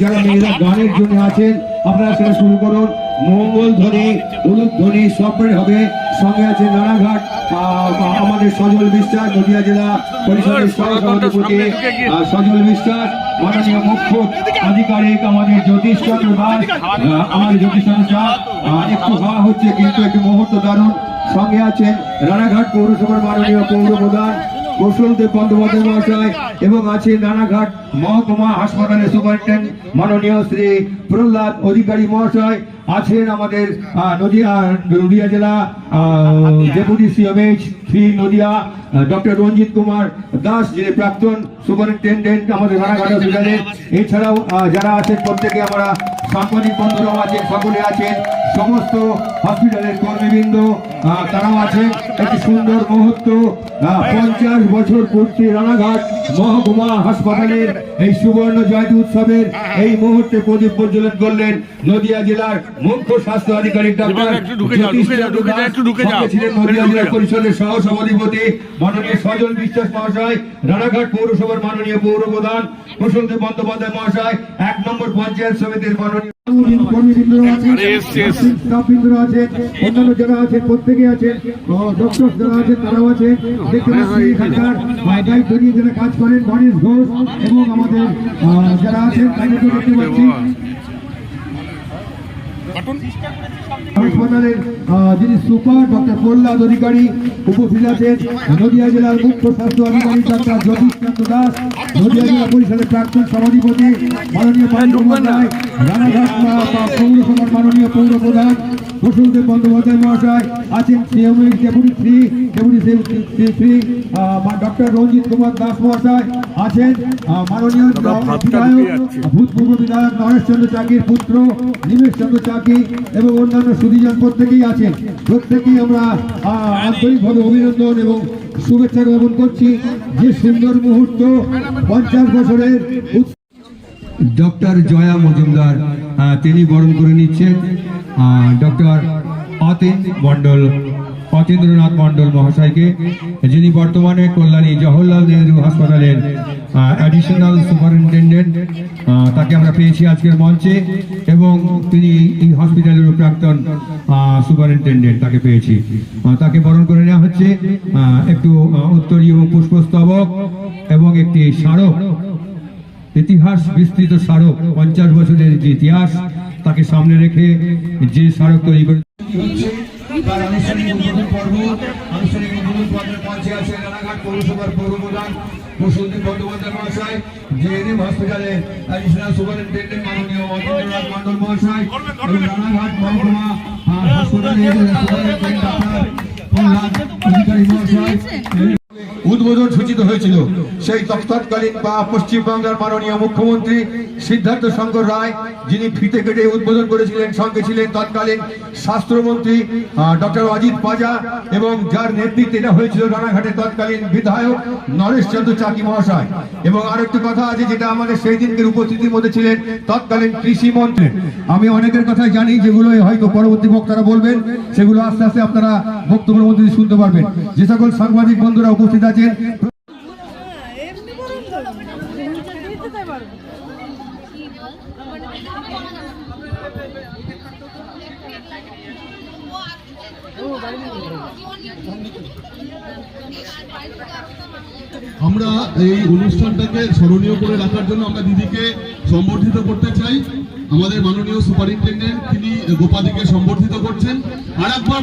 যারা মেয়েরা গানের জন্য আছেন, আপনারা সেটা শুরু করুন। মঙ্গল ধ্বনি, হলুদ ধ্বনি সবটাই হবে। সঙ্গে আছে নানাঘাট আমাদের সজল বিশ্বাস নদিয়া জেলা পরিষদের সহসভাপতি আহ, সজল বিশ্বাস মাননীয় মুখ্য আধিকারিক আমাদের জ্যোতিষ চন্দ্র দাস আমাদের জ্যোতিষ চন্দ্র একটু হওয়া হচ্ছে কিন্তু একটি মুহূর্ত দারুণ। সঙ্গে আছেন রানাঘাট পৌরসভার মাননীয় পৌর প্রধান কৌশলদেব বন্দ্যোপাধ্যায় মহাশয় এবং আছে রানাঘাট মহকুমা হাসপাতালের সুপারিনটেন্ডেন্ট মাননীয় শ্রী প্রহ্লাদ অধিকারী মহাশয় আছেন আমাদের নদিয়া নদিয়া জেলা deputy CMH three Nadia doctor Ranjit Kumar Das, যিনি প্রাক্তন সুপারিনটেন্ডেন্ট আমাদের রানাঘাট এছাড়াও যারা আছেন, প্রত্যেকে আমরা সাংবাদিক বন্ধুরাও আছেন, সকলে আছেন, সমস্ত হসপিটালের কর্মীবৃন্দ তারাও আছেন। একটি সুন্দর মুহূর্ত পঞ্চাশ বছর পূর্তি রানাঘাট মহকুমা হাসপাতালের এই সুবর্ণ জয়ন্তী উৎসবের এই মুহূর্তে প্রদীপ প্রজ্বলন করলেন নদিয়া জেলার মুখ্য স্বাস্থ্য আধিকারিক ডাক্তার ছিলেন নদিয়া জেলা পরিষদের সহ সভাধিপতি মাননীয় সজল বিশ্বাস মহাশয় রানাঘাট পৌরসভার মাননীয় পৌর প্রধান প্রসন্ত বন্দ্যোপাধ্যায় মহাশয় এক নম্বর পঞ্চায়েত সমিতির মাননীয় অন্যান্য যারা আছেন প্রত্যেকে আছেন ডক্টর যারা আছেন তারাও আছেন এখানকার যারা কাজ করেন গণেশ ঘোষ এবং আমাদের যারা আছেন তাদেরকে দেখতে পাচ্ছি। হাসপাতালের যিনি সুপার, ডক্টর প্রহ্লাদ অধিকারী আছেন, নদিয়া জেলার মুখ্য স্বাস্থ্য অধিকারী ডাক্তার জ্যোতিষ চন্দ্র দাস, নদিয়া জেলা পরিষদের প্রাক্তন সভাধিপতি মাননীয় রানাঘাট পৌরসভার মাননীয় পৌর প্রধান কুশলদেব বন্দ্যোপাধ্যায় মহাশয় আছেন CMS deputy Shri deputy Shri Shri doctor Ranjit Kumar Das মহাশয় আছেন মাননীয় বিধায়ক ভূতপূর্ব বিধায়ক নরেশ চন্দ্র চাকির পুত্র নিমেশ চন্দ্র চাকি এবং অন্যান্য সুদীজন প্রত্যেকেই আছেন। প্রত্যেকেই আমরা আন্তরিকভাবে অভিনন্দন এবং শুভেচ্ছা জ্ঞাপন করছি। যে সুন্দর মুহূর্ত পঞ্চাশ বছরের ডক্টর জয়া মজুমদার তিনি বরণ করে নিচ্ছেন ডক্টর অতীন মণ্ডল, অতীন্দ্রনাথ মণ্ডল মহাশয়কে, যিনি বর্তমানে কল্যাণী জওহরলাল নেহরু হাসপাতালের অ্যাডিশনাল সুপারিনটেন্ডেন্ট তাকে আমরা পেয়েছি আজকের মঞ্চে, এবং তিনি এই হসপিটালের প্রাক্তন সুপারিনটেন্ডেন্ট তাকে পেয়েছি। তাকে বরণ করে নেওয়া হচ্ছে একটু উত্তরীয় পুষ্পস্তবক এবং একটি স্মারক। ইতিহাস বিস্তৃত স্মারক, পঞ্চাশ বছরের যে ইতিহাস, তাকে সামনে রেখে যে স্মারক তৈরি করে পর্ব, আনুষ্ঠানিক রানাঘাট পৌরসভার পৌর প্রধান মহাশয় মহাশয় মহকুমা মহাশয়। উদ্বোধন সূচিত হয়েছিল। সেই তৎকালীন বা পশ্চিমবাংলার মাননীয় মুখ্যমন্ত্রী সিদ্ধার্থ শঙ্কর রায়, যিনি ফিতে কেটে উদ্বোধন করেছিলেন, সঙ্গে ছিলেন তৎকালীন স্বাস্থ্যমন্ত্রী ডক্টর অজিত পাজা এবং যার নেতৃত্বে এটা হয়েছিল রানাঘাটের তৎকালীন বিধায়ক নরেশ চন্দ্র চাকি মহাশয়। এবং আর আরেকটি কথা আছে যেটা আমাদের সেই দিনকের উপস্থিতির মধ্যে ছিলেন তৎকালীন কৃষি মন্ত্রী। আমি অনেকের কথাই জানি, যেগুলো হয়তো পরবর্তী বক্তারা বলবেন, সেগুলো আস্তে আস্তে আপনারা বক্তব্যের মধ্যে শুনতে পারবেন। যে সকল সাংবাদিক বন্ধুরা উপস্থিত আছেন আমরা এই অনুষ্ঠানটাকে স্মরণীয় করে রাখার জন্য আমরা দিদিকে সম্বর্ধিত করতে চাই। আমাদের মাননীয় সুপারিনটেন্ডেন্ট, তিনি গোপাদিকে সম্বর্ধিত করছেন। আর একবার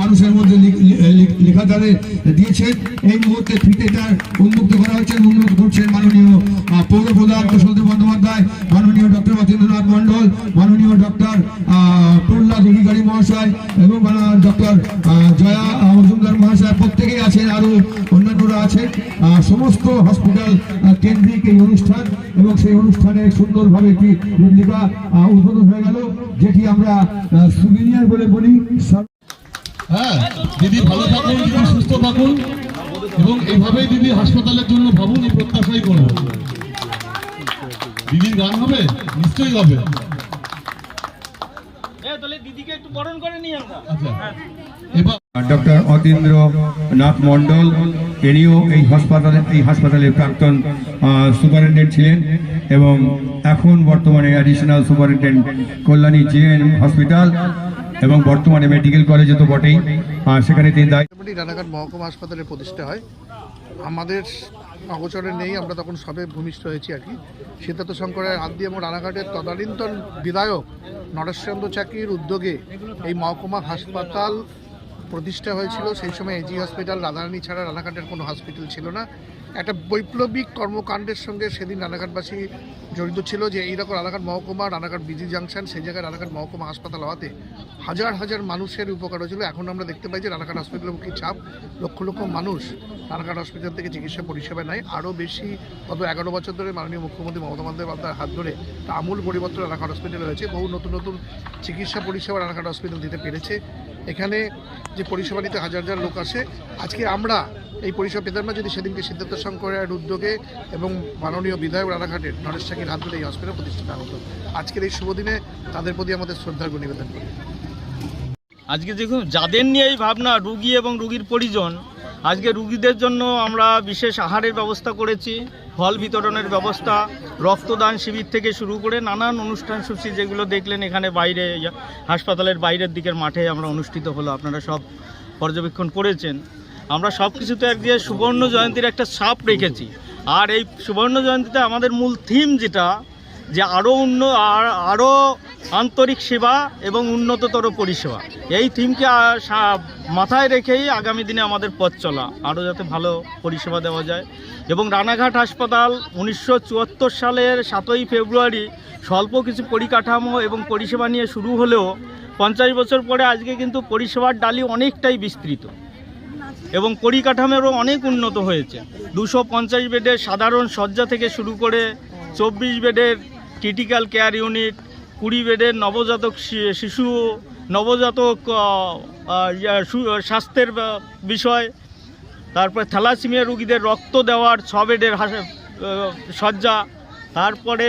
মানুষের মধ্যে লিখ- তাদের দিয়েছেন এই মুহূর্তে ফিতেটা উন্মুক্ত করা হয়েছে উন্মুক্ত করছেন মাননীয় পৌর প্রধান প্রশান্ত বন্দ্যোপাধ্যায়, মাননীয় ডক্টর মতীন্দ্রনাথ মণ্ডল, মাননীয় ডক্টর প্রহ্লাদ অধিকারী মহাশয় এবং ডক্টর জয়া মজুমদার মহাশয় প্রত্যেকেই আছেন আরও অন্যান্যরা আছেন। সমস্ত হসপিটাল কেন্দ্রিক এই অনুষ্ঠান এবং সেই অনুষ্ঠানে সুন্দরভাবে একটি রূপলিকা উদ্বোধন হয়ে গেল, যেটি আমরা সুবিনিয়ার বলে বলি। হ্যাঁ দিদি ভালো থাকুন দিদি সুস্থ থাকুন এবং এইভাবেই দিদি হাসপাতালের জন্য ভাবুন এই প্রত্যাশাই করব। দিদির গান হবে? নিশ্চয়ই হবে তাহলে দিদিকে একটু বরণ করে নিই আমরা। আচ্ছা। এবার ডক্টর অতীন্দ্র নাথ মণ্ডল ইনিও এই হাসপাতালে এই হাসপাতালের প্রাক্তন সুপারিনটেন্ডেন্ট ছিলেন এবং এখন বর্তমানে additional superintendent Kalyani JN hospital এবং বর্তমানে মেডিকেল কলেজে তো বটেই। সেখানে তিনি দায়িত্ব রানাঘাট মহকুমা হাসপাতালে প্রতিষ্ঠা হয়। আমাদের অগোচরে নেই, আমরা তখন সবে ভূমিষ্ঠ হয়েছি আর কি। সিদ্ধার্থ শঙ্করের হাত দিয়ে এবং রানাঘাটের তদানীন্তন বিধায়ক নরেশচন্দ্র চাকির উদ্যোগে এই মহকুমা হাসপাতাল প্রতিষ্ঠা হয়েছিল। সেই সময় এজি হসপিটাল, রাধারানী ছাড়া রানাঘাটের কোনো হসপিটাল ছিল না। একটা বৈপ্লবিক কর্মকাণ্ডের সঙ্গে সেদিন রানাঘাটবাসী জড়িত ছিল যে এইরকম রানাঘাট মহকুমা, রানাঘাট বিজি জাংশন, সেই জায়গায় রানাঘাট মহকুমা হাসপাতাল হওয়াতে হাজার হাজার মানুষের উপকার হয়েছিল। এখন আমরা দেখতে পাই যে রানাঘাট হসপিটালের মুখে চাপ লক্ষ লক্ষ মানুষ রানাঘাট হসপিটাল থেকে চিকিৎসা পরিষেবা নেয়। আরও বেশি গত এগারো বছর ধরে মাননীয় মুখ্যমন্ত্রী মমতা বন্দ্যোপাধ্যায়ের হাত ধরে আমূল পরিবর্তন রানাঘাট হসপিটালে হয়েছে। বহু নতুন নতুন চিকিৎসা পরিষেবা রানাঘাট হসপিটাল দিতে পেরেছে। এখানে যে পরিষেবা নিতে হাজার হাজার লোক আসে, আজকে আমরা এই পরিষেবা পেতাম না যদি সেদিনকে সিদ্ধার্থ শঙ্করের উদ্যোগে এবং মাননীয় বিধায়ক রানাঘাটের নরেশ চাকির হাত ধরে এই হসপিটাল প্রতিষ্ঠিত হতো। আজকের এই শুভদিনে তাদের প্রতি আমাদের শ্রদ্ধার্ঘ নিবেদন করি। আজকে দেখুন, যাদের নিয়ে এই ভাবনা, রুগী এবং রুগীর পরিজন আজকে রুগীদের জন্য আমরা বিশেষ আহারের ব্যবস্থা করেছি, ফল বিতরণের ব্যবস্থা, রক্তদান শিবির থেকে শুরু করে নানান অনুষ্ঠান সূচি যেগুলো দেখলেন এখানে বাইরে, হাসপাতালের বাইরের দিকের মাঠে আমরা অনুষ্ঠিত হলো, আপনারা সব পর্যবেক্ষণ করেছেন। আমরা সব কিছুতে একদিকে সুবর্ণ জয়ন্তীর একটা সাপ রেখেছি। আর এই সুবর্ণ জয়ন্তীতে আমাদের মূল থিম যেটা, যে আরও আর- আরও আন্তরিক সেবা এবং উন্নততর পরিষেবা। এই থিমকে মাথায় রেখেই আগামী দিনে আমাদের পথ চলা। আরও যাতে ভালো পরিষেবা দেওয়া যায়। এবং রানাঘাট হাসপাতাল উনিশশো চুয়াত্তর সালের সাতই ফেব্রুয়ারি স্বল্প কিছু পরিকাঠামো এবং পরিষেবা নিয়ে শুরু হলেও পঞ্চাশ বছর পরে আজকে কিন্তু পরিষেবার ডালি অনেকটাই বিস্তৃত। এবং পরিকাঠামোরও অনেক উন্নত হয়েছে। দুশো পঞ্চাশ বেডের সাধারণ শয্যা থেকে শুরু করে চব্বিশ বেডের ক্রিটিক্যাল কেয়ার ইউনিট কুড়ি বেডের নবজাতক শিশু, নবজাতক স্বাস্থ্যের বিষয়, তারপরে থ্যালাসিমিয়া রুগীদের রক্ত দেওয়ার ছ বেডের শয্যা, তারপরে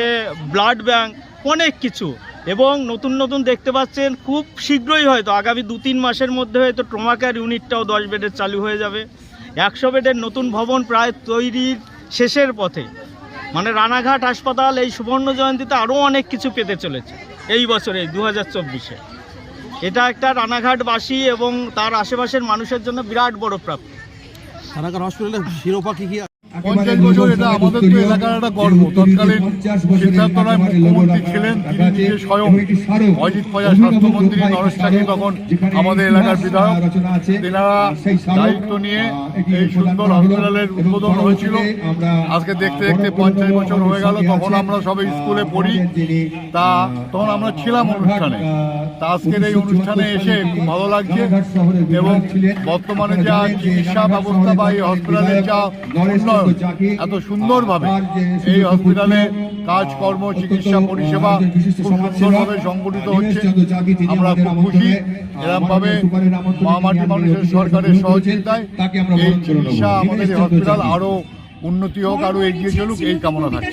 ব্লাড ব্যাংক, অনেক কিছু। এবং নতুন নতুন দেখতে পাচ্ছেন, খুব শীঘ্রই হয়তো, আগামী দু তিন মাসের মধ্যে হয়তো ট্রমা কেয়ার ইউনিটটাও দশ বেডের চালু হয়ে যাবে। একশো বেডের নতুন ভবন প্রায় তৈরির শেষের পথে। মানে রানাঘাট হাসপাতাল, এই সুবর্ণ জয়ন্তীতে আরও অনেক কিছু পেতে চলেছে। এই বছরে দু হাজার চব্বিশে। এটা একটা রানাঘাটবাসী এবং তার আশেপাশের মানুষের জন্য বিরাট বড় প্রাপ্তি। রানাঘাট হসপিটালের শিরোপা পঞ্চাশ বছর এটা আমাদের তো এলাকার একটা গর্ব। তৎকালীন সিদ্ধার্থ রায় মুখ্যমন্ত্রী ছিলেন তিনি নিজে স্বয়ং অজিত প্রজা স্বাস্থ্যমন্ত্রী নরেশ চাকি তখন আমাদের এলাকার বিধায়ক। তেনারা দায়িত্ব নিয়ে এই সুন্দর হসপিটালের উদ্বোধন হয়েছিল। আজকে দেখতে দেখতে পঞ্চাশ বছর হয়ে গেল তখন আমরা সবাই স্কুলে পড়ি। তা তখন আমরা ছিলাম অনুষ্ঠানে। আজকের এই অনুষ্ঠানে এসে ভালো লাগছে এবং বর্তমানে যা চিকিৎসা ব্যবস্থা বা এই হসপিটালের যা উন্নয়ন, এত সুন্দরভাবে এই হসপিটালে কাজকর্ম, চিকিৎসা পরিষেবা খুব সুন্দরভাবে সংগঠিত হচ্ছে। আমরা খুব খুশি এরকমভাবে মহামাটি মানুষের সরকারের সহযোগিতায় এই চিকিৎসা আমাদের হসপিটাল আরও উন্নতি হোক, আরও এগিয়ে চলুক, এই কামনা থাকে